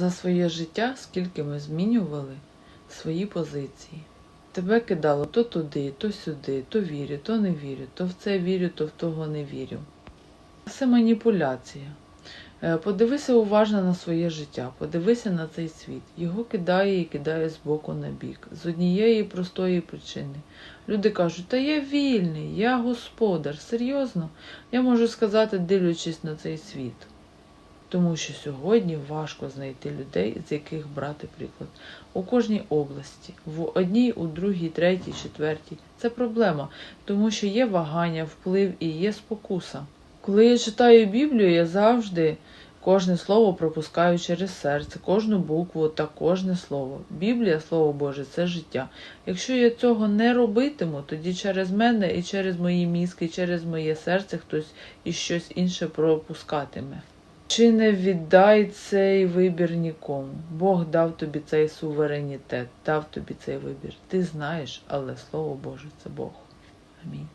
за своє життя, скільки ми змінювали свої позиції. Тебе кидало то туди, то сюди, то вірю, то не вірю, то в це вірю, то в того не вірю. Це маніпуляція. Е, Подивися уважно на своє життя, подивися на цей світ. Його кидає і кидає з боку на бік. З однієї простої причини. Люди кажуть, та я вільний, я господар. Серйозно? Я можу сказати, дивлячись на цей світ. Тому що сьогодні важко знайти людей, з яких брати приклад. У кожній області, в одній, у другій, третій, четвертій. Це проблема, тому що є вагання, вплив і є спокуса. Коли я читаю Біблію, я завжди кожне слово пропускаю через серце, кожну букву та кожне слово. Біблія, Слово Боже, це життя. Якщо я цього не робитиму, тоді через мене і через мої мізки, і через моє серце хтось і щось інше пропускатиме. Чи не віддай цей вибір нікому? Бог дав тобі цей суверенітет, дав тобі цей вибір. Ти знаєш, але Слово Боже це Бог. Амінь.